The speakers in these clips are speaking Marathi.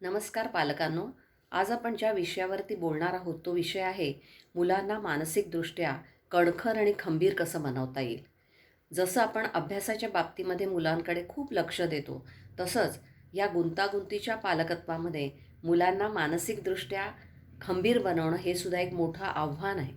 नमस्कार पालकांनो. आज आपण ज्या विषयावरती बोलणार आहोत तो विषय आहे मुलांना मानसिकदृष्ट्या कणखर आणि खंबीर कसं बनवता येईल? जसं आपण अभ्यासाच्या बाबतीमध्ये मुलांकडे खूप लक्ष देतो तसंच या गुंतागुंतीच्या पालकत्वामध्ये मुलांना मानसिकदृष्ट्या खंबीर बनवणं हे सुद्धा एक मोठं आव्हान आहे.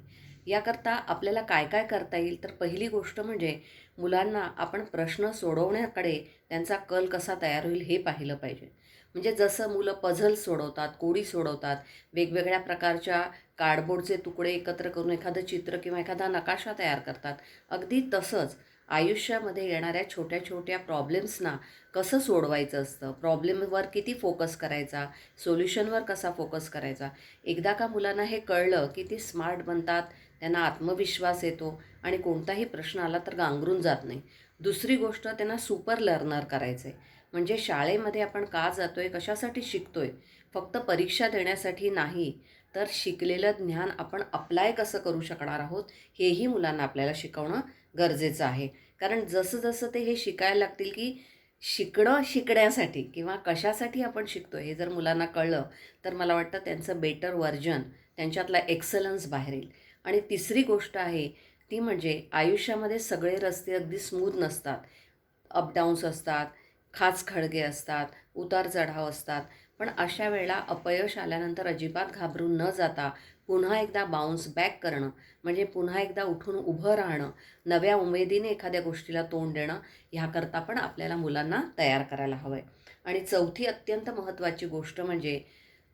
याकरता आपल्याला काय काय करता येईल? तर पहिली गोष्ट म्हणजे मुलांना आपण प्रश्न सोडवण्याकडे त्यांचा कल कसा तयार होईल हे पाहिलं पाहिजे. म्हणजे जसं मुलं पझल सोडवतात कोडी सोडवतात वेगवेगळ्या प्रकारच्या कार्डबोर्डचे तुकडे एकत्र करून एखादं चित्र किंवा एखादा नकाशा तयार करतात. अगदी तसंच आयुष्यामध्ये येणाऱ्या छोट्या छोट्या प्रॉब्लेम्सना कसं सोडवायचं असतं? प्रॉब्लेमवर किती फोकस करायचा? सोल्युशनवर कसा फोकस करायचा? एकदा का मुलांना हे कळलं की ती स्मार्ट बनतात त्यांना आत्मविश्वास येतो आणि कोणताही प्रश्न आला तर गांगरून जात नाही. दुसरी गोष्ट त्यांना सुपर लर्नर करायचं आहे म्हणजे शाळेमध्ये आपण का जातो आहे कशासाठी शिकतो आहे फक्त परीक्षा देण्यासाठी नाही तर शिकलेलं ज्ञान आपण अप्लाय कसं करू शकणार आहोत हेही मुलांना आपल्याला शिकवणं गरजेचं आहे. कारण जसं जसं ते हे शिकायला लागतील की शिकणं शिकण्यासाठी किंवा कशासाठी आपण शिकतो हे जर मुलांना कळलं तर मला वाटतं त्यांचं बेटर व्हर्जन त्यांच्यातला एक्सलन्स बाहेर येईल. आणि तिसरी गोष्ट आहे ती म्हणजे आयुष्यामध्ये सगळे रस्ते अगदी स्मूथ नसतात. अपडाऊन्स असतात खाच खळगे असतात उतार चढाव असतात. पण अशा वेळेला अपयश आल्यानंतर अजिबात घाबरून न जाता पुन्हा एकदा बाउन्स बॅक करणं म्हणजे पुन्हा एकदा उठून उभं राहणं नव्या उमेदीने एखाद्या गोष्टीला तोंड देणं ह्याकरता पण आपल्याला मुलांना तयार करायला हवं आहे आणि चौथी अत्यंत महत्त्वाची गोष्ट म्हणजे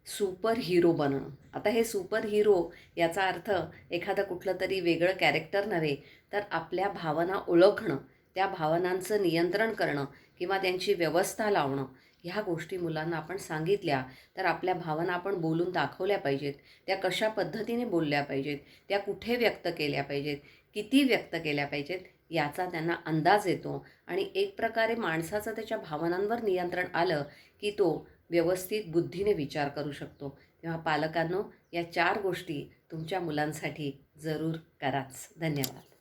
सुपर हिरो बनणं. आता हे सुपर हिरो याचा अर्थ एखादं कुठलं तरी वेगळं कॅरेक्टर नव्हे तर आपल्या भावना ओळखणं त्या भावनांचं नियंत्रण करणं किंवा त्यांची व्यवस्था लावणं ह्या गोष्टी मुलांना आपण सांगितल्या तर आपल्या भावना आपण बोलून दाखवल्या पाहिजेत त्या कशा पद्धतीने बोलल्या पाहिजेत त्या कुठे व्यक्त केल्या पाहिजेत किती व्यक्त केल्या पाहिजेत याचा त्यांना अंदाज येतो. आणि एक प्रकारे माणसाचं त्याच्या भावनांवर नियंत्रण आलं की तो व्यवस्थित बुद्धीने विचार करू शकतो. तेव्हा पालकांनो या चार गोष्टी तुमच्या मुलांसाठी जरूर कराच. धन्यवाद.